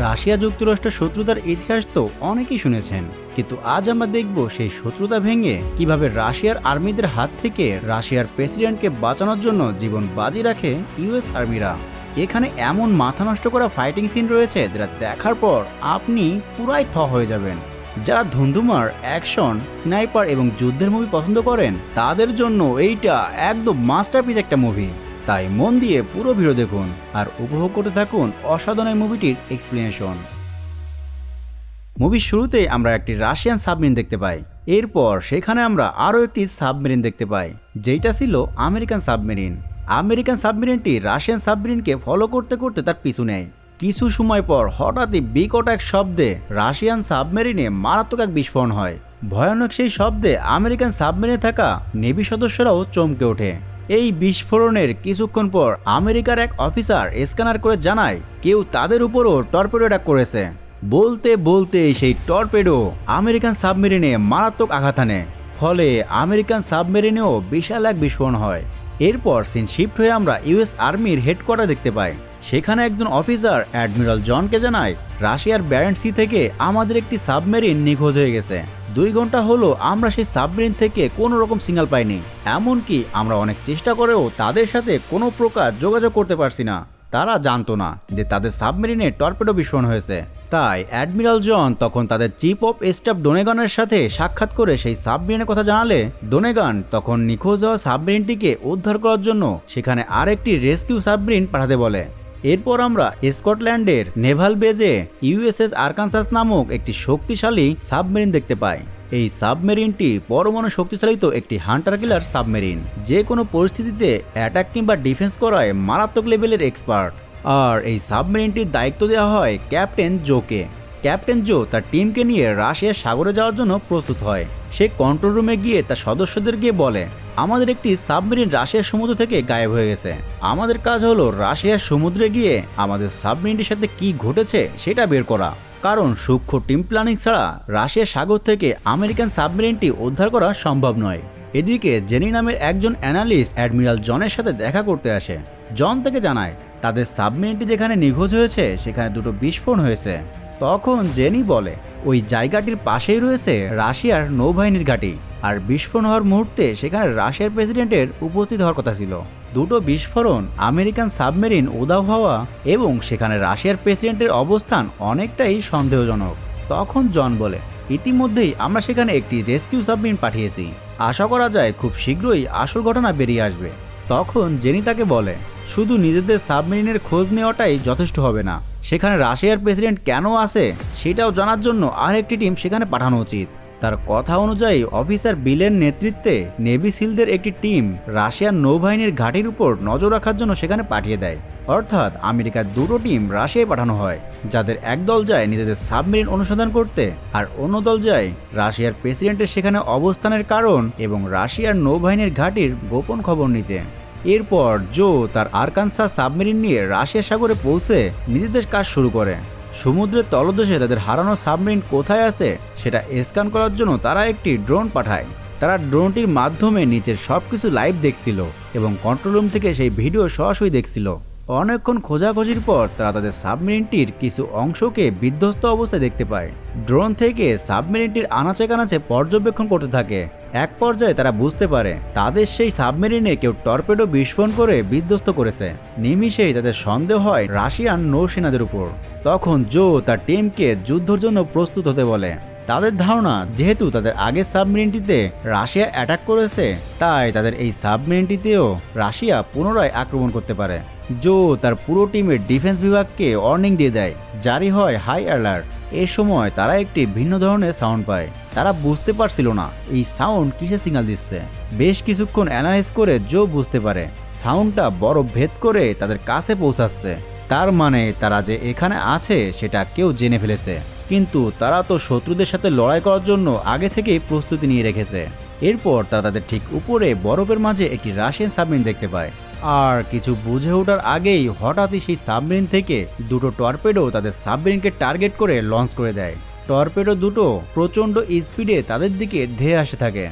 Russia যুক্তরাষ্ট্রের শত্রুতার ইতিহাস তো অনেকেই শুনেছেন। কিন্তু আজ আমরা দেখব সেই শত্রুতা ভেঙে কীভাবে রাশিয়ার আর্মিদের হাত থেকে রাশিয়ার প্রেসিডেন্টকে বাঁচানোর জন্য জীবন বাজি রাখে ইউএস আর্মিরা। এখানে এমন মাথা নষ্ট করা ফাইটিং সিন রয়েছে যেটা দেখার পর আপনি পুরাই থ হয়ে যাবেন। যারা ধুন্ধুমার, অ্যাকশন, স্নাইপার এবং যুদ্ধের মুভি পছন্দ করেন, তাদের জন্য এইটা একদম মাস্টারপিস একটা মুভি। তাই মন দিয়ে পুরো ভিডিও দেখুন আর উপভোগ করতে থাকুন অসাধারণ মুভিটির এক্সপ্লেনেশন মুভির শুরুতে আমরা একটি রাশিয়ান সাবমেরিন দেখতে পাই। এরপর সেখানে আমরা আরও একটি সাবমেরিন দেখতে পাই যেটা ছিল আমেরিকান সাবমেরিন। আমেরিকান সাবমেরিনটি রাশিয়ান সাবমেরিনকে ফলো করতে করতে তার পিছু নেয়। কিছু সময় পর হঠাৎই বিকট এক শব্দে রাশিয়ান সাবমেরিনে মারাত্মক এক বিস্ফোরণ হয়। ভয়ানক সেই শব্দে আমেরিকান সাবমেরিনে থাকা নেভি সদস্যরাও চমকে ওঠে। এই বিস্ফোরণের কিছুক্ষণ পর আমেরিকার এক অফিসার স্ক্যানার করে জানায়, কেউ তাদের উপরও টর্পেডো অ্যাটাক করেছে। বলতে বলতে সেই টর্পেডো আমেরিকান সাবমেরিনে মারাত্মক আঘাত আনে। ফলে আমেরিকান সাবমেরিনেও বিশাল এক বিস্ফোরণ হয়। এরপর সিন শিফট হয়ে আমরা ইউএস আর্মির হেডকোয়ার্টার দেখতে পাই। সেখানে একজন অফিসার, অ্যাডমিরাল জনকে জানায়, রাশিয়ার ব্যারেন্ট সি থেকে আমাদের একটি সাবমেরিন নিখোঁজ হয়ে গেছে। দুই ঘণ্টা হলো আমরা সেই সাবমেরিন থেকে কোনো রকম সিগন্যাল পাইনি। এমনকি আমরা অনেক চেষ্টা করেও তাদের সাথে কোনো প্রকার যোগাযোগ করতে পারছি না। তারা জানতো না যে তাদের সাবমেরিনে টর্পেডো বিস্ফোরণ হয়েছে। তাই অ্যাডমিরাল জন তখন তাদের চিফ অফ স্টাফ ডোনেগানের সাথে সাক্ষাৎ করে সেই সাবমেরিনের কথা জানালে, ডোনেগান তখন নিখোঁজ হওয়া সাবমেরিনটিকে উদ্ধার করার জন্য সেখানে আরেকটি রেস্কিউ সাবমেরিন পাঠাতে বলে। এরপর আমরা স্কটল্যান্ডের নেভাল বেজে ইউএসএস আরকানসাস নামক একটি শক্তিশালী সাবমেরিন দেখতে পাই। এই সাবমেরিনটি পরমাণু শক্তিশালিত একটি হান্টার কিলার সাবমেরিন, যে কোনো পরিস্থিতিতে অ্যাটাক কিংবা ডিফেন্স করায় মারাত্মক লেভেলের এক্সপার্ট। আর এই সাবমেরিনটির দায়িত্ব দেওয়া হয় ক্যাপ্টেন জোকে। ক্যাপ্টেন জো তার টিমকে নিয়ে রাশিয়ার সাগরে যাওয়ার জন্য প্রস্তুত হয়। সে কন্ট্রোল রুমে গিয়ে তার সদস্যদের গিয়ে বলে, আমাদের একটি সাবমেরিন রাশিয়ার সমুদ্র থেকে গায়েব হয়ে গেছে। আমাদের কাজ হলো রাশিয়ার সমুদ্রে গিয়ে আমাদের সাবমেরিনটির সাথে কি ঘটেছে সেটা বের করা। কারণ সূক্ষ্ম টিম প্ল্যানিং ছাড়া রাশিয়ার সাগর থেকে আমেরিকান সাবমেরিনটি উদ্ধার করা সম্ভব নয়। এদিকে জেনি নামের একজন অ্যানালিস্ট অ্যাডমিরাল জনের সাথে দেখা করতে আসে। জন থেকে জানায়, তাদের সাবমেরিনটি যেখানে নিখোঁজ হয়েছে, সেখানে দুটো বিস্ফোরণ হয়েছে। তখন জেনি বলে, ওই জায়গাটির পাশেই রয়েছে রাশিয়ার নৌবাহিনীর ঘাঁটি। আর বিস্ফোরণ হওয়ার মুহূর্তে সেখানে রাশিয়ার প্রেসিডেন্টের উপস্থিত হওয়ার কথা ছিল। দুটো বিস্ফোরণ, আমেরিকান সাবমেরিন উদাও হওয়া এবং সেখানে রাশিয়ার প্রেসিডেন্টের অবস্থান অনেকটাই সন্দেহজনক। তখন জন বলে, ইতিমধ্যেই আমরা সেখানে একটি রেস্কিউ সাবমেরিন পাঠিয়েছি। আশা করা যায় খুব শীঘ্রই আসল ঘটনা বেরিয়ে আসবে। তখন জেনি তাকে বলে, শুধু নিজেদের সাবমেরিনের খোঁজ নেওয়াটাই যথেষ্ট হবে না। সেখানে রাশিয়ার প্রেসিডেন্ট কেন আসে সেটাও জানার জন্য আরেকটি টিম সেখানে পাঠানো উচিত। তার কথা অনুযায়ী, অফিসার বিলের নেতৃত্বে নেভি সিলদের একটি টিম রাশিয়ার নৌবাহিনীর ঘাটির উপর নজর রাখার জন্য সেখানে পাঠিয়ে দেয়। অর্থাৎ আমেরিকার দুটো টিম রাশিয়ায় পাঠানো হয়, যাদের এক দল যায় নিজেদের সাবমেরিন অনুসন্ধান করতে আর অন্য দল যায় রাশিয়ার প্রেসিডেন্টের সেখানে অবস্থানের কারণ এবং রাশিয়ার নৌবাহিনীর ঘাটির গোপন খবর নিতে। এরপর জো তার আরকানসা সাবমেরিন নিয়ে রাশিয়া সাগরে পৌঁছে নিজেদের কাজ শুরু করে। সমুদ্রের তলদেশে তাদের হারানো সাবমেরিন কোথায় আছে সেটা স্ক্যান করার জন্য তারা একটি ড্রোন পাঠায়। তারা ড্রোনটির মাধ্যমে নিচের সব কিছু লাইভ দেখছিল এবং কন্ট্রোল রুম থেকে সেই ভিডিও সরাসরি দেখছিল। অনেকক্ষণ খোঁজাখুঁজির পর তারা তাদের সাবমেরিনটির কিছু অংশকে বিধ্বস্ত অবস্থায় দেখতে পায়। ড্রোন থেকে সাবমেরিনটির আনাচে কানাচে পর্যবেক্ষণ করতে থাকে। এক পর্যায়ে তারা বুঝতে পারে, তাদের সেই সাবমেরিনে কেউ টর্পেডো বিস্ফোরণ করে বিধ্বস্ত করেছে। নিমিষেই তাদের সন্দেহ হয় রাশিয়ান নৌসেনাদের উপর। তখন জো তার টিমকে যুদ্ধের জন্য প্রস্তুত হতে বলে। তাদের ধারণা, যেহেতু তাদের আগের সাবমেরিনটিতে রাশিয়া অ্যাটাক করেছে, তাই তাদের এই সাবমেরিনটিতেও রাশিয়া পুনরায় আক্রমণ করতে পারে। জো তার পুরো টিমের ডিফেন্স বিভাগকে ওয়ার্নিং দিয়ে দেয়, জারি হয় হাই অ্যালার্ট। এ সময় তারা একটি ভিন্ন ধরনের সাউন্ড পায়। তারা বুঝতে পারছিল না এই সাউন্ড কিসে সিগন্যাল দিচ্ছে। বেশ কিছুক্ষণ অ্যানালাইজ করে জো বুঝতে পারে, সাউন্ডটা বড় ভেদ করে তাদের কাছে পৌঁছাচ্ছে। তার মানে তারা যে এখানে আছে, সেটা কেউ জেনে ফেলেছে। কিন্তু তারা তো শত্রুদের সাথে লড়াই করার জন্য আগে থেকেই প্রস্তুতি নিয়ে রেখেছে। এরপর তারা তাদের ঠিক উপরে বরফের মাঝে একটি রাশিয়ান সাবমেরিন দেখতে পায়। আর কিছু বুঝে ওঠার আগেই হঠাৎই সেই সাবমেরিন থেকে দুটো টর্পেডো তাদের সাবমেরিনকে টার্গেট করে লঞ্চ করে দেয়। টর্পেডো দুটো প্রচণ্ড স্পিডে তাদের দিকে ধেয়ে আসে থাকে।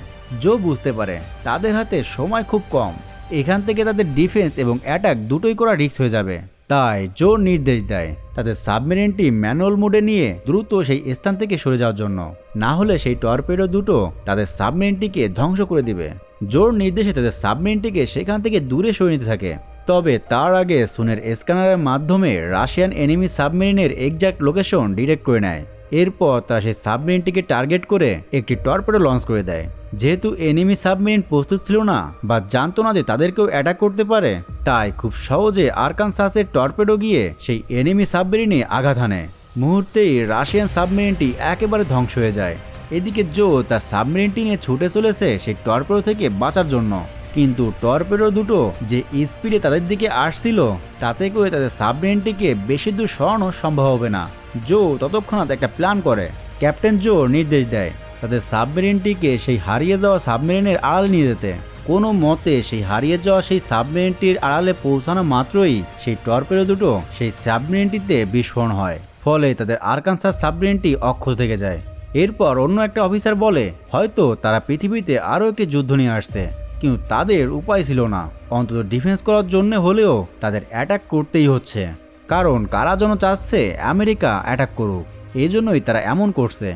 জো বুঝতে পারে, তাদের হাতে সময় খুব কম। এখান থেকে তাদের ডিফেন্স এবং অ্যাটাক দুটোই করা রিস্ক হয়ে যাবে। তাই জোর নির্দেশ দেয় তাদের সাবমেরিনটি ম্যানুয়াল মোডে নিয়ে দ্রুত সেই স্থান থেকে সরে যাওয়ার জন্য। না হলে সেই টর্পেডো দুটো তাদের সাবমেরিনটিকে ধ্বংস করে দিবে। জোর নির্দেশে তাদের সাবমেরিনটিকে সেখান থেকে দূরে সরে নিতে থাকে। তবে তার আগে সুনের স্ক্যানারের মাধ্যমে রাশিয়ান এনিমি সাবমেরিনের এক্সাক্ট লোকেশন ডিটেক্ট করে নেয়। এরপর তারা সেই সাবমেরিনটিকে টার্গেট করে একটি টর্পেডো লঞ্চ করে দেয়। যেহেতু এনিমি সাবমেরিন প্রস্তুত ছিল না বা জানতো না যে তাদেরকেও অ্যাটাক করতে পারে, তাই খুব সহজে আরকানসাসের টর্পেডো গিয়ে সেই এনিমি সাবমেরিনে আঘাত হানে। মুহূর্তেই রাশিয়ান সাবমেরিনটি একেবারে ধ্বংস হয়ে যায়। এদিকে জো তার সাবমেরিনটি নিয়ে ছুটে চলেছে সেই টর্পেডো থেকে বাঁচার জন্য। কিন্তু টর্পেডো দুটো যে স্পিডে তাদের দিকে আসছিল, তাতে করে তাদের সাবমেরিনটিকে বেশি দূর সরানো সম্ভব হবে না। জো ততক্ষণাৎ একটা প্ল্যান করে। ক্যাপ্টেন জো নির্দেশ দেয় তাদের সাবমেরিনটিকে সেই হারিয়ে যাওয়া সাবমেরিনের আড়ালে নিয়ে যেতে। কোনো মতে সেই হারিয়ে যাওয়া সেই সাবমেরিনটির আড়ালে পৌঁছানো মাত্রই সেই টর্পেডো দুটো সেই সাবমেরিনটিতে বিস্ফোরণ হয়। ফলে তাদের আরকানসার সাবমেরিনটি অক্ষত থেকে যায়। এরপর অন্য একটা অফিসার বলে, হয়তো তারা পৃথিবীতে আরও একটি যুদ্ধ নিয়ে আসছে, কিন্তু তাদের উপায় ছিল না। অন্তত ডিফেন্স করার জন্য হলেও তাদের অ্যাটাক করতেই হচ্ছে। কারণ কারা যেন চাচ্ছে আমেরিকা অ্যাটাক করুক। এই জন্যই তারা এমন করছে।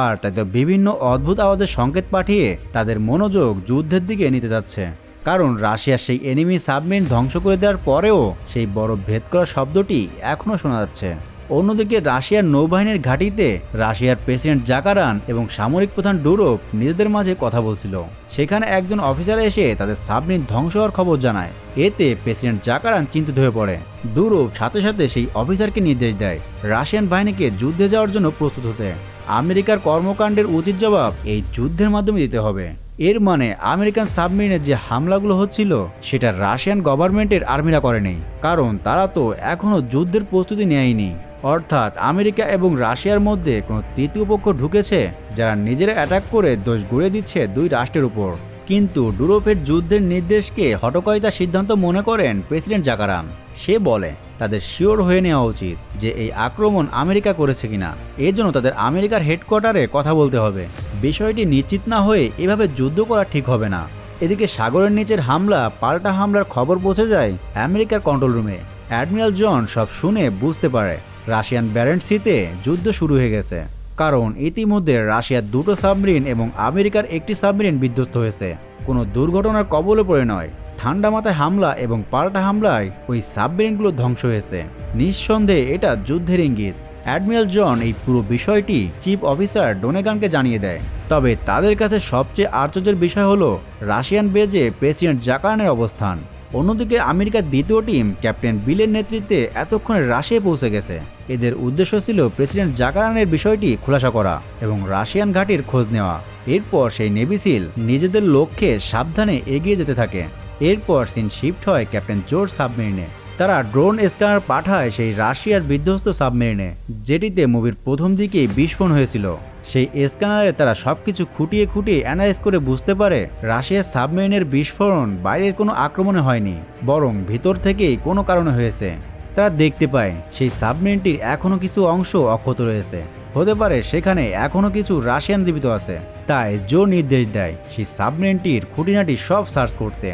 আর তাদের বিভিন্ন অদ্ভুত আওয়াজের সংকেত পাঠিয়ে তাদের মনোযোগ যুদ্ধের দিকে নিতে যাচ্ছে। কারণ রাশিয়ার সেই এনিমি সাবমেরিন ধ্বংস করে দেওয়ার পরেও সেই বড় ভেদ করা শব্দটি এখনও শোনা যাচ্ছে। অন্যদিকে রাশিয়ার নৌবাহিনীর ঘাঁটিতে রাশিয়ার প্রেসিডেন্ট জাকারান এবং সামরিক প্রধান ডুরোপ নিজেদের মাঝে কথা বলছিল। সেখানে একজন অফিসার এসে তাদের সাবমেরিন ধ্বংস হওয়ার খবর জানায়। এতে প্রেসিডেন্ট জাকারান চিন্তিত হয়ে পড়ে। ডুরোপ সাথে সাথে সেই অফিসারকে নির্দেশ দেয়, রাশিয়ান বাহিনীকে যুদ্ধে যাওয়ার জন্য প্রস্তুত হতে। আমেরিকার কর্মকাণ্ডের উচিত জবাব এই যুদ্ধের মাধ্যমে দিতে হবে। এর মানে আমেরিকান সাবমেরিনের যে হামলাগুলো হচ্ছিল, সেটা রাশিয়ান গভর্নমেন্টের আর্মিরা করেনি। কারণ তারা তো এখনও যুদ্ধের প্রস্তুতি নেয়নি। অর্থাৎ আমেরিকা এবং রাশিয়ার মধ্যে কোনো তৃতীয় পক্ষ ঢুকেছে যারা নিজেরা অ্যাটাক করে দোষ গড়িয়ে দিচ্ছে দুই রাষ্ট্রের উপর। কিন্তু ডুরোপের যুদ্ধের নির্দেশকে হটকারিতা সিদ্ধান্ত মনে করেন প্রেসিডেন্ট জাকারাম। সে বলে, তাদের শিওর হয়ে নেওয়া উচিত যে এই আক্রমণ আমেরিকা করেছে কিনা। এর জন্য তাদের আমেরিকার হেডকোয়ার্টারে কথা বলতে হবে। বিষয়টি নিশ্চিত না হয়ে এভাবে যুদ্ধ করা ঠিক হবে না। এদিকে সাগরের নিচের হামলা, পাল্টা হামলার খবর পৌঁছে যায় আমেরিকার কন্ট্রোল রুমে অ্যাডমিরাল জন সব শুনে বুঝতে পারে রাশিয়ান ব্যারেন্ট সিতে যুদ্ধ শুরু হয়ে গেছে। কারণ ইতিমধ্যে রাশিয়ার দুটো সাবমেরিন এবং আমেরিকার একটি সাবমেরিন বিধ্বস্ত হয়েছে। কোনো দুর্ঘটনার কবলে পড়ে নয়, ঠান্ডা মাথায় হামলা এবং পাল্টা হামলায় ওই সাবমেরিনগুলো ধ্বংস হয়েছে। নিঃসন্দেহে এটা যুদ্ধের ইঙ্গিত। অ্যাডমিরাল জন এই পুরো বিষয়টি চিফ অফিসার ডোনেগানকে জানিয়ে দেয়। তবে তাদের কাছে সবচেয়ে আশ্চর্যের বিষয় হলো রাশিয়ান বেজে প্রেসিডেন্ট জাকানের অবস্থান। অন্যদিকে আমেরিকার দ্বিতীয় টিম, ক্যাপ্টেন বিলের নেতৃত্বে এতক্ষণে রাশিয়ায় পৌঁছে গেছে। এদের উদ্দেশ্য ছিল প্রেসিডেন্ট জাকারানের বিষয়টি খোলাসা করা এবং রাশিয়ান ঘাটির খোঁজ নেওয়া। এরপর সেই নেভিসিল নিজেদের লক্ষ্যে সাবধানে এগিয়ে যেতে থাকে। এরপর সিন শিফট হয় ক্যাপ্টেন জোর্জ সাবমেরিনে। তারা ড্রোন স্ক্যানার পাঠায় সেই রাশিয়ার বিধ্বস্ত সাবমেরিনে, যেটিতে মুভির প্রথম দিকেই বিস্ফোরণ হয়েছিল। সেই স্ক্যানারে তারা সবকিছু খুঁটিয়ে খুঁটিয়ে অ্যানালাইজ করে বুঝতে পারে রাশিয়ার সাবমেরিনের বিস্ফোরণ বাইরের কোনো আক্রমণে হয়নি, বরং ভিতর থেকেই কোনো কারণে হয়েছে। তারা দেখতে পায়, সেই সাবমেরিনটির এখনও কিছু অংশ অক্ষত রয়েছে। হতে পারে সেখানে এখনও কিছু রাশিয়ান জীবিত আছে। তাই জো নির্দেশ দেয় সেই সাবমেরিনটির খুঁটিনাটি সব সার্চ করতে,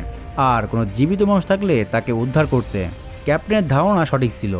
আর কোনো জীবিত মানুষ থাকলে তাকে উদ্ধার করতে। ক্যাপ্টেনের ধারণা সঠিক ছিল।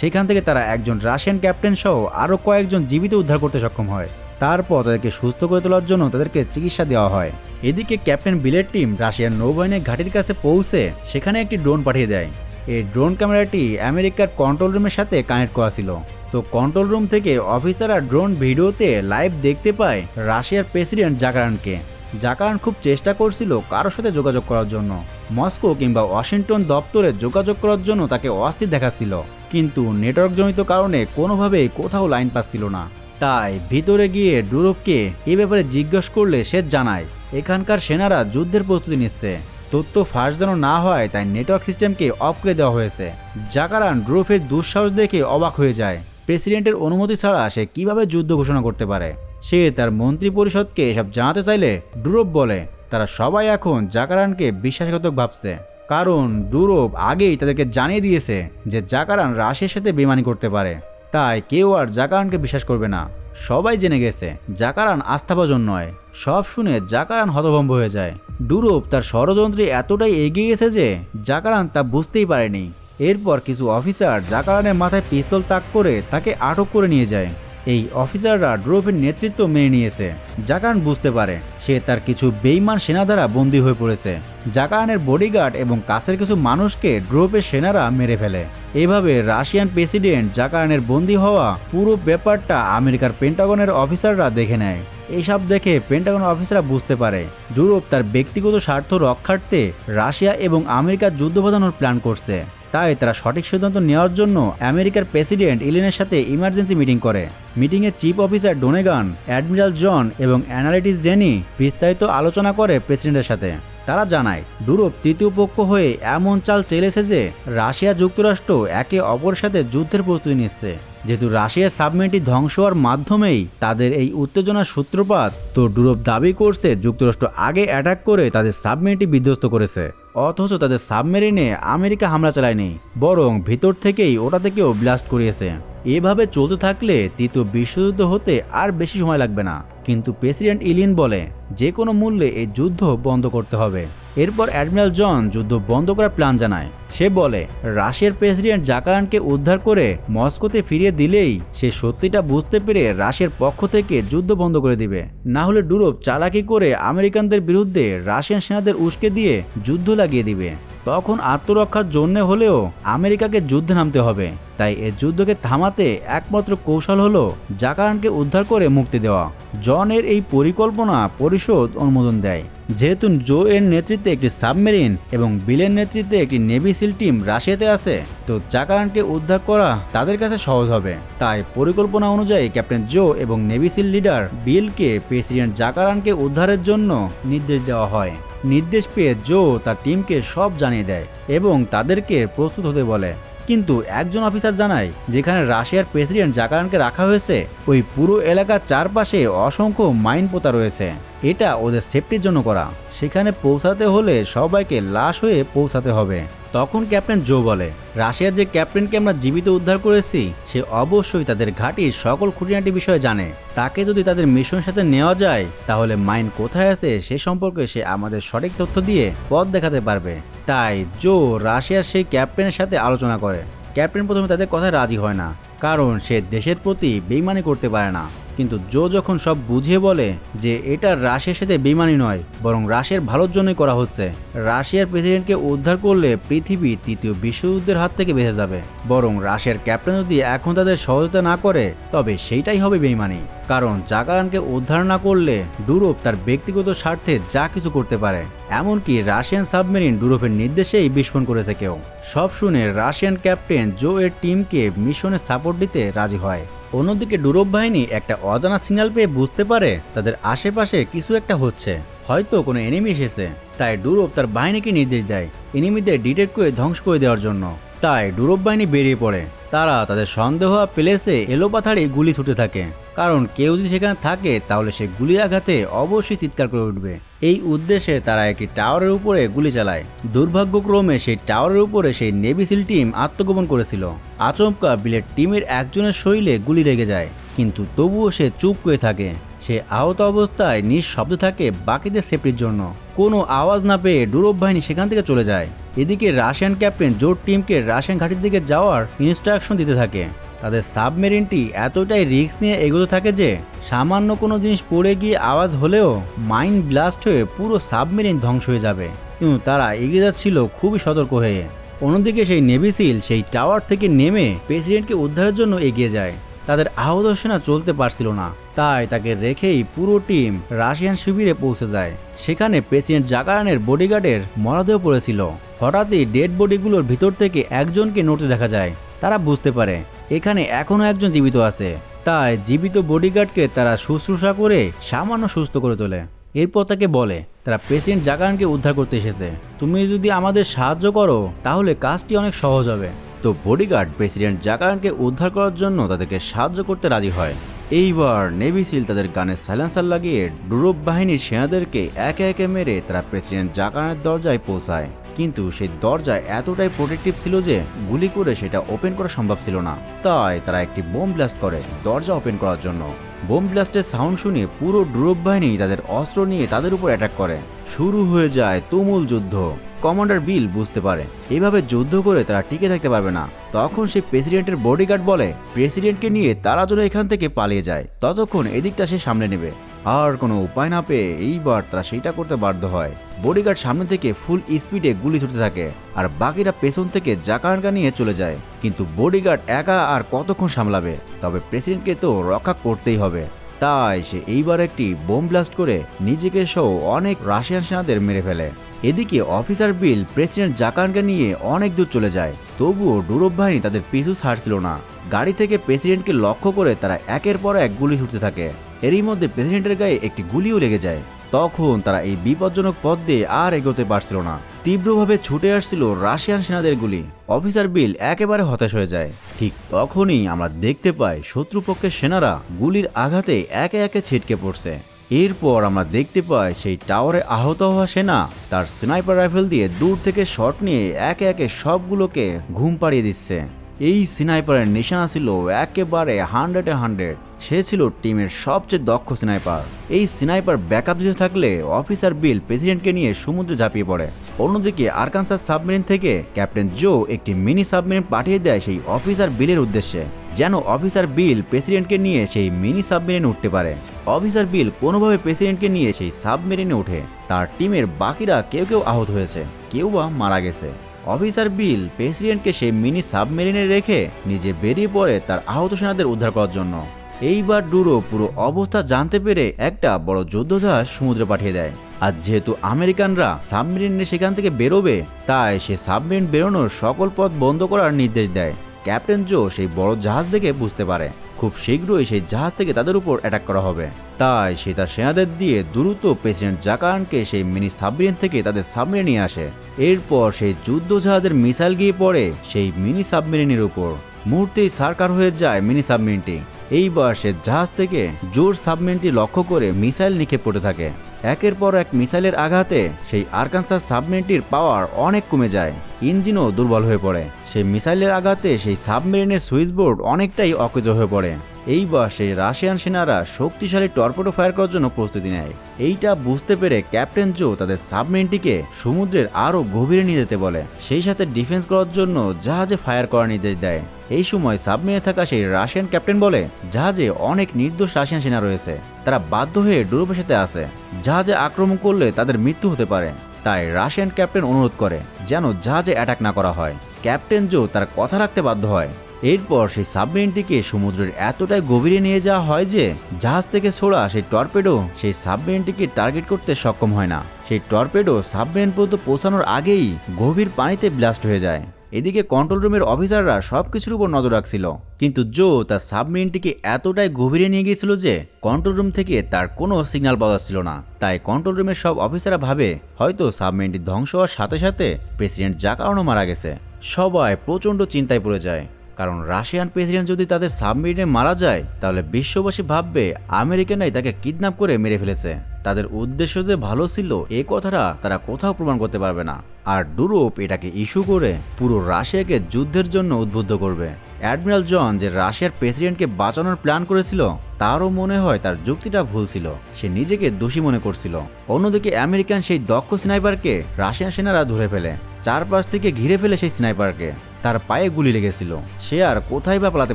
সেখান থেকে তারা একজন রাশিয়ান ক্যাপ্টেন সহ আরও কয়েকজন জীবিত উদ্ধার করতে সক্ষম হয়। তারপর তাদেরকে সুস্থ করে তোলার জন্য তাদেরকে চিকিৎসা দেওয়া হয়। এদিকে ক্যাপ্টেন বিলের টিম রাশিয়ার নৌবাহিনীর ঘাটির কাছে পৌঁছে সেখানে একটি ড্রোন পাঠিয়ে দেয়। এই ড্রোন ক্যামেরাটি আমেরিকার কন্ট্রোল রুমের সাথে কানেক্ট করা ছিল। তো কন্ট্রোল রুম থেকে অফিসাররা ড্রোন ভিডিওতে লাইভ দেখতে পায় রাশিয়ার প্রেসিডেন্ট জাকারানকে। জাকারান খুব চেষ্টা করছিল কারোর সাথে যোগাযোগ করার জন্য। মস্কো কিংবা ওয়াশিংটন দপ্তরে যোগাযোগ করার জন্য তাকে অস্থির দেখাচ্ছিল। কিন্তু নেটওয়ার্কজনিত কারণে কোনোভাবেই কোথাও লাইন পাচ্ছিল না। তাই ভিতরে গিয়ে ডুরোপকে এ ব্যাপারে জিজ্ঞেস করলে সে জানায়, এখানকার সেনারা যুদ্ধের প্রস্তুতি নিচ্ছে। তথ্য ফাঁস যেন না হয় তাই নেটওয়ার্ক সিস্টেমকে অফ করে দেওয়া হয়েছে। জাকারান ড্রোফের দুঃসাহস দেখে অবাক হয়ে যায়। প্রেসিডেন্টের অনুমতি ছাড়া সে কীভাবে যুদ্ধ ঘোষণা করতে পারে? সে তার মন্ত্রী পরিষদকে এসব জানাতে চাইলে ডুরোপ বলে, তারা সবাই এখন জাকারানকে বিশ্বাসঘাতক ভাবছে। কারণ ডুরোপ আগেই তাদেরকে জানিয়ে দিয়েছে যে জাকারান রাশিয়ার সাথে বেমানি করতে পারে। তাই কেউ আর জাকারানকে বিশ্বাস করবে না। সবাই জেনে গেছে, জাকারান আস্থাভাজন নয়। সব শুনে জাকারান হতভম্ব হয়ে যায়। ডুরোপ তার ষড়যন্ত্রে এতটাই এগিয়ে গেছে যে, জাকারান তা বুঝতেই পারেনি। এরপর কিছু অফিসার জাকারানের মাথায় পিস্তল তাক করে তাকে আটক করে নিয়ে যায়। এই অফিসাররা ড্রোভের নেতৃত্ব মেনে নিয়েছে। জাকারান বুঝতে পারে, সে তার কিছু বেইমান সেনা দ্বারা বন্দী হয়ে পড়েছে। জাকারানের বডিগার্ড এবং কাছের কিছু মানুষকে ড্রোভের সেনারা মেরে ফেলে। এভাবে রাশিয়ান প্রেসিডেন্ট জাকারানের বন্দী হওয়া পুরো ব্যাপারটা আমেরিকার পেন্টাগনের অফিসাররা দেখে নেয়। এইসব দেখে পেন্টাগন অফিসাররা বুঝতে পারে, ইউরোপ তার ব্যক্তিগত স্বার্থ রক্ষার্থে রাশিয়া এবং আমেরিকার যুদ্ধ বাঁধানোর প্ল্যান করছে। তাই তারা সঠিক সিদ্ধান্ত নেওয়ার জন্য আমেরিকার প্রেসিডেন্ট ইলেনের সাথে ইমার্জেন্সি মিটিং করে। মিটিংয়ে chief officer Donegan, admiral John এবং অ্যানালিটিস জেনি বিস্তারিত আলোচনা করে প্রেসিডেন্টের সাথে। তারা জানায় ইউরোপ তৃতীয় পক্ষ হয়ে এমন চাল চেলেছে যে রাশিয়া যুক্তরাষ্ট্র একে অপরের সাথে যুদ্ধের প্রস্তুতি নিচ্ছে। যেহেতু রাশিয়ার সাবমেরিনটি ধ্বংস হওয়ার মাধ্যমেই তাদের এই উত্তেজনার সূত্রপাত, তো ডুরোপ দাবি করছে যুক্তরাষ্ট্র আগে অ্যাটাক করে তাদের সাবমেরিনটি বিধ্বস্ত করেছে। অথচ তাদের সাবমেরিনে আমেরিকা হামলা চালায়নি, বরং ভিতর থেকেই ওটা থেকেও ব্লাস্ট করিয়েছে। এভাবে চলতে থাকলে তৃতীয় বিশ্বযুদ্ধ হতে আর বেশি সময় লাগবে না। কিন্তু প্রেসিডেন্ট ইলিন বলে, যে কোনো মূল্যে এই যুদ্ধ বন্ধ করতে হবে। এরপর অ্যাডমিরাল জন যুদ্ধ বন্ধ করার প্ল্যান জানায়। সে বলে, রাশিয়ার প্রেসিডেন্ট জাকারানকে উদ্ধার করে মস্কোতে ফিরিয়ে দিলেই সে সত্যিটা বুঝতে পেরে রাশিয়ার পক্ষ থেকে যুদ্ধ বন্ধ করে দিবে। না হলে ডুরোপ চালাকি করে আমেরিকানদের বিরুদ্ধে রাশিয়ান সেনাদের উস্কে দিয়ে যুদ্ধ লাগিয়ে দিবে। তখন আত্মরক্ষার জন্য হলেও আমেরিকাকে যুদ্ধে নামতে হবে। তাই এ যুদ্ধকে থামাতে একমাত্র কৌশল হলো জাকারানকে উদ্ধার করে মুক্তি দেওয়া। জনের এই পরিকল্পনা পরিষদ অনুমোদন দেয়। যেহেতু জো এর নেতৃত্বে একটি সাবমেরিন এবং বিলের নেতৃত্বে একটি নেভি সিল টিম রাশিয়াতে আছে, তো জাকারানকে উদ্ধার করা তাদের কাছে সহজ হবে। তাই পরিকল্পনা অনুযায়ী ক্যাপ্টেন জো এবং নেভি সিল লিডার বিলকে প্রেসিডেন্ট জাকারানকে উদ্ধারের জন্য নির্দেশ দেওয়া হয়। নির্দেশ পেয়ে জো তার টিমকে সব জানিয়ে দেয় এবং তাদেরকে প্রস্তুত হতে বলে। কিন্তু একজন অফিসার জানায়, যেখানে রাশিয়ার প্রেসিডেন্ট জাকারানকে রাখা হয়েছে, ওই পুরো এলাকার চারপাশে অসংখ্য মাইন পোতা রয়েছে। এটা ওদের সেফটির জন্য করা। সেখানে পৌঁছাতে হলে সবাইকে লাশ হয়ে পৌঁছাতে হবে। তখন ক্যাপ্টেন জো বলে, রাশিয়ার যে ক্যাপ্টেনকে আমরা জীবিত উদ্ধার করেছি, সে অবশ্যই তাদের ঘাঁটির সকল খুঁটিনাটি বিষয়ে জানে। তাকে যদি তাদের মিশনের সাথে নেওয়া যায়, তাহলে মাইন কোথায় আছে সে সম্পর্কে সে আমাদের সঠিক তথ্য দিয়ে পথ দেখাতে পারবে। তাই জো রাশিয়ার সেই ক্যাপ্টেনের সাথে আলোচনা করে। ক্যাপ্টেন প্রথমে তাদের কথায় রাজি হয় না, কারণ সে দেশের প্রতি বেইমানি করতে পারে না। কিন্তু জো যখন সব বুঝিয়ে বলে যে এটা রাশিয়ার সাথে বেইমানি নয়, বরং রাশিয়ার ভালোর জন্যই করা হচ্ছে, রাশিয়ার প্রেসিডেন্টকে উদ্ধার করলে পৃথিবী তৃতীয় বিশ্বযুদ্ধের হাত থেকে বেঁচে যাবে। বরং রাশিয়ার ক্যাপ্টেন যদি এখন তাদের সহযোগিতা না করে, তবে সেইটাই হবে বেইমানি। কারণ জাকারানকে উদ্ধার না করলে ডুরোপ তার ব্যক্তিগত স্বার্থে যা কিছু করতে পারে। এমনকি রাশিয়ান সাবমেরিন ডুরোপের নির্দেশেই বিস্ফোরণ করেছে কেউ। সব শুনে রাশিয়ান ক্যাপ্টেন জো এর টিমকে মিশনে সাপোর্ট দিতে রাজি হয়। অন্যদিকে ডুরব বাহিনী একটা অজানা সিগনাল পেয়ে বুঝতে পারে তাদের আশেপাশে কিছু একটা হচ্ছে। হয়তো কোনো এনিমি এসেছে। তাই ডুরব তার বাহিনীকে নির্দেশ দেয়। এনিমিদের ডিটেক্ট করে ধ্বংস করে দেওয়ার জন্য। তাই ডুরব বাহিনী বেরিয়ে পড়ে। তারা তাদের সন্দেহ প্লেসে এলোপাথাড়ি গুলি ছুটে থাকে। কারণ কেউ যদি সেখানে থাকে, তাহলে সে গুলি আঘাতে অবশ্যই চিৎকার করে উঠবে। এই উদ্দেশ্যে তারা একটি টাওয়ারের উপরে গুলি চালায়। দুর্ভাগ্যক্রমে সেই টাওয়ারের উপরে সেই নেভিসিল টিম আত্মগোপন করেছিল। আচমকা বিলের টিমের একজনের শরীরে গুলি লেগে যায়, কিন্তু তবুও সে চুপ করে থাকে। সে আহত অবস্থায় নিঃশব্দ থাকে বাকিদের সেফটির জন্য। কোনো আওয়াজ না পেয়ে ডুরোপ বাহিনী সেখান থেকে চলে যায়। এদিকে রাশিয়ান ক্যাপ্টেন জোট টিমকে রাশিয়ান ঘাটির দিকে যাওয়ার ইনস্ট্রাকশন দিতে থাকে। তাদের সাবমেরিনটি এতটাই রিস্ক নিয়ে এগোতে থাকে যে, সামান্য কোনো জিনিস পড়ে গিয়ে আওয়াজ হলেও মাইন্ড ব্লাস্ট হয়ে পুরো সাবমেরিন ধ্বংস হয়ে যাবে। কিন্তু তারা এগিয়ে যাচ্ছিল খুবই সতর্ক হয়ে। অন্যদিকে সেই নেভিসিল সেই টাওয়ার থেকে নেমে প্রেসিডেন্টকে উদ্ধারের জন্য এগিয়ে যায়। তাদের আহত সেনা চলতে পারছিল না। তাই তাকে রেখেই পুরো টিম রাশিয়ান শিবিরে পৌঁছে যায়। সেখানে প্রেসিডেন্ট জাকারানের বডিগার্ডের মরদেহ পড়েছিল। হঠাৎই ডেড বডিগুলোর ভিতর থেকে একজনকে নড়তে দেখা যায়। তারা বুঝতে পারে, এখানে এখনও একজন জীবিত আছে। তাই জীবিত বডিগার্ডকে তারা শুশ্রূষা করে সামান্য সুস্থ করে তোলে। এরপর তাকে বলে, তারা প্রেসিডেন্ট জাকারানকে উদ্ধার করতে এসেছে। তুমি যদি আমাদের সাহায্য করো, তাহলে কাজটি অনেক সহজ হবে। তো বডিগার্ড প্রেসিডেন্ট জাকারানকে উদ্ধার করার জন্য তাদেরকে সাহায্য করতে রাজি হয়। এইবার নেভি সিল তাদের গানে সাইলেন্সার লাগিয়ে ডুরোপ বাহিনীর সেনাদেরকে একে একে মেরে তারা প্রেসিডেন্ট জাকারানের দরজায় পৌঁছায়। কিন্তু সেই দরজা এতটাই প্রোটেক্টিভ ছিল যে গুলি করে সেটা ওপেন করা সম্ভব ছিল না। তাই তারা একটি বোম ব্লাস্ট করে দরজা ওপেন করার জন্য। বোম ব্লাস্টের সাউন্ড শুনে পুরো ড্রোপ বাহিনী তাদের অস্ত্র নিয়ে তাদের উপর অ্যাটাক করে। শুরু হয়ে যায় তুমুল যুদ্ধ। কমান্ডার বিল বুঝতে পারে। এভাবে যুদ্ধ করে তারা টিকে থাকতে পারবে না। তখন সে প্রেসিডেন্টের বডিগার্ড বলে, প্রেসিডেন্টকে নিয়ে তারা যেন এখান থেকে পালিয়ে যায়। ততক্ষণ এদিকটা সে সামলে নেবে। আর কোনো উপায় না পেয়ে এইবার তারা সেইটা করতে বাধ্য হয়। বডিগার্ড সামনে থেকে ফুল স্পিডে গুলি ছুটতে থাকে আর বাকিরা পেছন থেকে জাকানকা নিয়ে চলে যায়। কিন্তু বডিগার্ড একা আর কতক্ষণ সামলাবে? তবে প্রেসিডেন্টকে তো রক্ষা করতেই হবে। তাই সে এইবার একটি বোম ব্লাস্ট করে নিজেকে সহ অনেক রাশিয়ান সেনাদের মেরে ফেলে। এদিকে অফিসার বিল প্রেসিডেন্ট জাকানকে নিয়ে অনেক দূর চলে যায়। তবুও ডুরব বাহিনী তাদের পিছু ছাড়ছিল না। গাড়ি থেকে প্রেসিডেন্টকে লক্ষ্য করে তারা একের পর এক গুলি ছুটতে থাকে। এরই মধ্যে প্রেসিডেন্টের গায়ে একটি গুলিও লেগে যায়। তখন তারা এই বিপজ্জনক পথ দিয়ে আর এগোতে পারছিল না। তীব্রভাবে ছুটে আসছিল রাশিয়ান সেনাদের গুলি। অফিসার বিল একেবারে হতাশ হয়ে যায়। ঠিক তখনই আমরা দেখতে পাই শত্রুপক্ষের সেনারা গুলির আঘাতে একে একে ছিটকে পড়ছে। এরপর আমরা দেখতে পাই সেই টাওয়ারে আহত হওয়া সেনা তার স্নাইপার রাইফেল দিয়ে দূর থেকে শট নিয়ে একে একে সবগুলোকে ঘুম পাড়িয়ে দিচ্ছে। এই স্নাইপারের নিশানা ছিল একেবারে হান্ড্রেডে হান্ড্রেড। সে ছিল টিমের সবচেয়ে দক্ষ স্নাইপার। এই স্নাইপার ব্যাকআপ দিতে থাকলে অফিসার বিল প্রেসিডেন্টকে নিয়ে সমুদ্রে ঝাঁপিয়ে পড়ে। অন্যদিকে আরকানসার সাবমেরিন থেকে ক্যাপ্টেন জো একটি মিনি সাবমেরিন পাঠিয়ে দেয় সেই অফিসার বিলের উদ্দেশ্যে, যেন অফিসার বিল প্রেসিডেন্টকে নিয়ে সেই মিনি সাবমেরিনে উঠতে পারে। অফিসার বিল কোনোভাবে প্রেসিডেন্টকে নিয়ে সেই সাবমেরিনে ওঠে। তার টিমের বাকিরা কেউ কেউ আহত হয়েছে, কেউ বা মারা গেছে। অফিসার বিল প্রেসিডেন্টকে সেই মিনি সাবমেরিনে রেখে নিজে বেরিয়ে পড়ে তার আহত সেনাদের উদ্ধার করার জন্য। এইবার ডুরো পুরো অবস্থা জানতে পেরে একটা বড় যুদ্ধজাহাজ সমুদ্রে পাঠিয়ে দেয়। আর যেহেতু আমেরিকানরা সাবমেরিনে সেখান থেকে বেরোবে, তাই সে সাবমেরিন বেরোনোর সকল পথ বন্ধ করার নির্দেশ দেয়। ক্যাপ্টেন জো সেই বড় জাহাজ দেখে বুঝতে পারে। খুব শীঘ্রই সেই জাহাজ থেকে তাদের উপর অ্যাটাক করা হবে। তাই সে তার সেনাদের দিয়ে দ্রুত প্রেসিডেন্ট জাকানকে সেই মিনি সাবমেরিন থেকে তাদের সাবমেরিনে নিয়ে আসে। এরপর সেই যুদ্ধ জাহাজের মিসাইল গিয়ে পড়ে সেই মিনি সাবমেরিনের উপর। মুহূর্তেই সারকার হয়ে যায় মিনি সাবমেরিনটি। এইবার সে জাহাজ থেকে জোর সাবমেরিনটি লক্ষ্য করে মিসাইল নিক্ষেপ করতে থাকে। একের পর এক মিসাইলের আঘাতে সেই আরকানসাস সাবমেরিনটির পাওয়ার অনেক কমে যায়। ইঞ্জিনও দুর্বল হয়ে পড়ে। সেই মিসাইলের আঘাতে সেই সাবমেরিনের সুইচবোর্ড অনেকটাই অকেজ হয়ে পড়ে। এইবার সেই রাশিয়ান সেনারা শক্তিশালী টর্পেডো ফায়ার করার জন্য প্রস্তুতি নেয়। এইটা বুঝতে পেরে ক্যাপ্টেন জো তাদের সাবমেরিনটিকে সমুদ্রের আরও গভীরে নিয়ে যেতে বলে। সেই সাথে ডিফেন্স করার জন্য জাহাজে ফায়ার করার নির্দেশ দেয়। এই সময় সাবমেরিনে থাকা সেই রাশিয়ান ক্যাপ্টেন বলে, জাহাজে অনেক নির্দোষ রাশিয়ান সেনা রয়েছে। তারা বাধ্য হয়ে ডুরোপের সাথে আসে জাহাজে আক্রমণ করলে তাদের মৃত্যু হতে পারে। তাই রাশিয়ান ক্যাপ্টেন অনুরোধ করে যেন জাহাজে অ্যাটাক না করা হয়। ক্যাপ্টেন জো তার কথা রাখতে বাধ্য হয়। এরপর সেই সাবমেরিনটিকে সমুদ্রের এতটাই গভীরে নিয়ে যাওয়া হয় যে জাহাজ থেকে ছোড়া সেই টর্পেডো সেই সাবমেরিনটিকে টার্গেট করতে সক্ষম হয় না। সেই টর্পেডো সাবমেরিন পর্যন্ত পৌঁছানোর আগেই গভীর পানিতে ব্লাস্ট হয়ে যায়। এদিকে কন্ট্রোল রুমের অফিসাররা সব কিছুর উপর নজর রাখছিল। কিন্তু জো তার সাবমেরিনটিকে এতটাই গভীরে নিয়ে গিয়েছিল যে কন্ট্রোল রুম থেকে তার কোনো সিগন্যাল পাওয়া ছিল না। তাই কন্ট্রোল রুমের সব অফিসাররা ভাবে হয়তো সাবমেরিনটি ধ্বংস হওয়ার সাথে সাথে প্রেসিডেন্ট জাকারণও মারা গেছে। সবাই প্রচণ্ড চিন্তায় পড়ে যায়। কারণ রাশিয়ান প্রেসিডেন্ট যদি তাদের সাবমেরিনে মারা যায়, তাহলে বিশ্ববাসী ভাববে আমেরিকানাই তাকে কিডন্যাপ করে মেরে ফেলেছে। তাদের উদ্দেশ্য যে ভালো ছিল, এ কথাটা তারা কোথাও প্রমাণ করতে পারবে না। আর ডুরোপ এটাকে ইস্যু করে পুরো রাশিয়াকে যুদ্ধের জন্য উদ্বুদ্ধ করবে। অ্যাডমিরাল জন যে রাশিয়ার প্রেসিডেন্টকে বাঁচানোর প্ল্যান করেছিল, তারও মনে হয় তার যুক্তিটা ভুল ছিল। সে নিজেকে দোষী মনে করছিল। অন্যদিকে আমেরিকান সেই দক্ষ স্নাইপারকে রাশিয়ান সেনারা ধরে ফেলে। চারপাশ থেকে ঘিরে ফেলে সেই স্নাইপারকে। তার পায়ে গুলি লেগেছিল। সে আর কোথায় বা পালাতে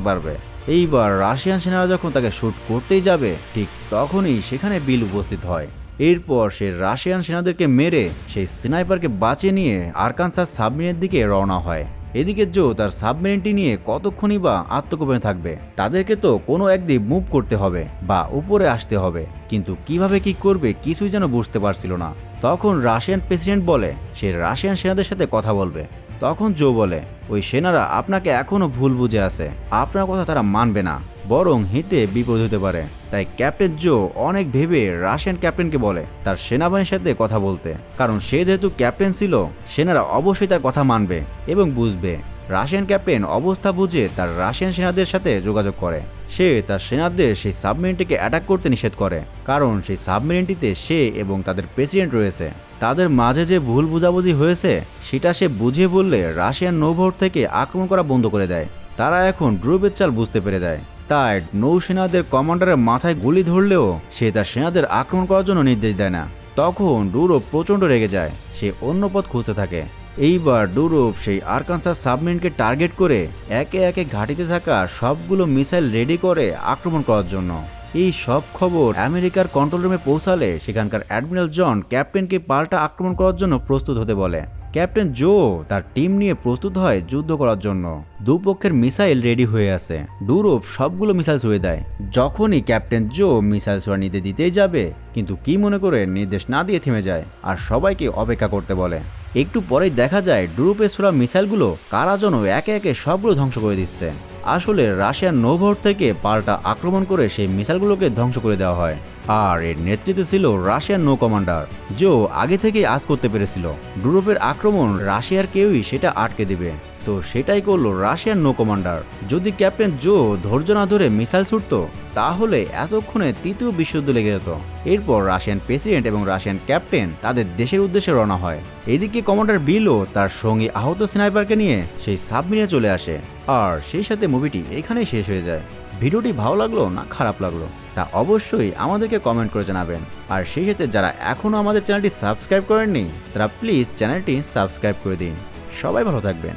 পারবে? এইবার রাশিয়ান সেনারা যখন তাকে শ্যুট করতেই যাবে, ঠিক তখনই সেখানে বিল উপস্থিত হয়। এরপর সে রাশিয়ান সেনাদেরকে মেরে সেই স্নাইপারকে বাঁচিয়ে নিয়ে আরকানসার সাবমেরিনের দিকে রওনা হয়। এদিকে জো তার সাবমেরিনটি নিয়ে কতক্ষণই বা আত্মগোপনে থাকবে, তাদেরকে তো কোনো একদিন মুভ করতে হবে বা উপরে আসতে হবে। কিন্তু কীভাবে কি করবে কিছুই যেন বুঝতে পারছিল না। তখন রাশিয়ান প্রেসিডেন্ট বলে, সে রাশিয়ান সেনাদের সাথে কথা বলবে। তখন জো বলে, ওই সেনারা আপনাকে এখনও ভুল বুঝে আছে। আপনার কথা তারা মানবে না। বরং হিতে বিপদ হতে পারে। তাই ক্যাপ্টেন জো অনেক ভেবে রাশিয়ান ক্যাপ্টেনকে বলে তার সেনাবাহিনীর সাথে কথা বলতে। কারণ সে যেহেতু ক্যাপ্টেন ছিল, সেনারা অবশ্যই তার কথা মানবে এবং বুঝবে। রাশিয়ান ক্যাপ্টেন অবস্থা বুঝে তার রাশিয়ান সেনাদের সাথে যোগাযোগ করে। সে তার সেনাদের সেই সাবমেরিনটিকে অ্যাটাক করতে নিষেধ করে। কারণ সেই সাবমেরিনটিতে সে এবং তাদের প্রেসিডেন্ট রয়েছে। তাদের মাঝে যে ভুল বুঝাবুঝি হয়েছে, সেটা সে বুঝিয়ে বললে রাশিয়ান নৌভর থেকে আক্রমণ করা বন্ধ করে দেয়। তারা এখন ড্রুবের চাল বুঝতে পেরে যায়। তাই নৌসেনাদের কমান্ডারের মাথায় গুলি ধরলেও সে তার সেনাদের আক্রমণ করার জন্য নির্দেশ দেয় না। তখন ডুরোপ প্রচণ্ড রেগে যায়। সে অন্য পথ খুঁজতে থাকে। এইবার ডুরোপ সেই আরকানসাস সাবমেরিনকে টার্গেট করে একে একে ঘাটিতে থাকা সবগুলো মিসাইল রেডি করে আক্রমণ করার জন্য। এই সব খবর আমেরিকার কন্ট্রোল রুমে পৌঁছালে সেখানকার অ্যাডমিরাল জন ক্যাপ্টেনকে পাল্টা আক্রমণ করার জন্য প্রস্তুত হতে বলে। ক্যাপ্টেন জো তার টিম নিয়ে প্রস্তুত হয় যুদ্ধ করার জন্য। দুপক্ষের মিসাইল রেডি হয়ে আছে। ডুরোপ সবগুলো মিসাইল ছুঁয়ে দেয়। যখনই ক্যাপ্টেন জো মিসাইল ছোড়া নিতে দিতেই যাবে, কিন্তু কি মনে করে নির্দেশ না দিয়ে থেমে যায়, আর সবাইকে অপেক্ষা করতে বলে। একটু পরেই দেখা যায় ড্রুপে ছোড়া মিসাইলগুলো কারা যেন একে একে সবগুলো ধ্বংস করে দিচ্ছে। আসলে রাশিয়ার নৌভর থেকে পাল্টা আক্রমণ করে সেই মিসাইলগুলোকে ধ্বংস করে দেওয়া হয়। আর এর নেতৃত্বে ছিল রাশিয়ার নৌ কমান্ডার জো আগে থেকেই আজ করতে পেরেছিল। ডুরোপের আক্রমণ রাশিয়ার কেউই সেটা আটকে দেবে। তো সেটাই করল রাশিয়ার নৌ কমান্ডার যদি ক্যাপ্টেন জো ধৈর্য না ধরে মিসাইল ছুটত, তাহলে এতক্ষণে তৃতীয় বিশ্বযুদ্ধ লেগে যেত। এরপর রাশিয়ান প্রেসিডেন্ট এবং রাশিয়ান ক্যাপ্টেন তাদের দেশের উদ্দেশ্যে রওনা হয়। এদিকে কমান্ডার বিলও তার সঙ্গী আহত স্নাইপারকে নিয়ে সেই সাবমেরিনে চলে আসে। আর সেই সাথে মুভিটি এখানেই শেষ হয়ে যায়। ভিডিওটি ভালো লাগল না খারাপ লাগল? তা অবশ্যই আমাদেরকে কমেন্ট করে জানাবেন। আর সেই সাথে যারা এখনও আমাদের চ্যানেলটি সাবস্ক্রাইব করেননি, তারা প্লিজ চ্যানেলটি সাবস্ক্রাইব করে দিন। সবাই ভালো থাকবেন।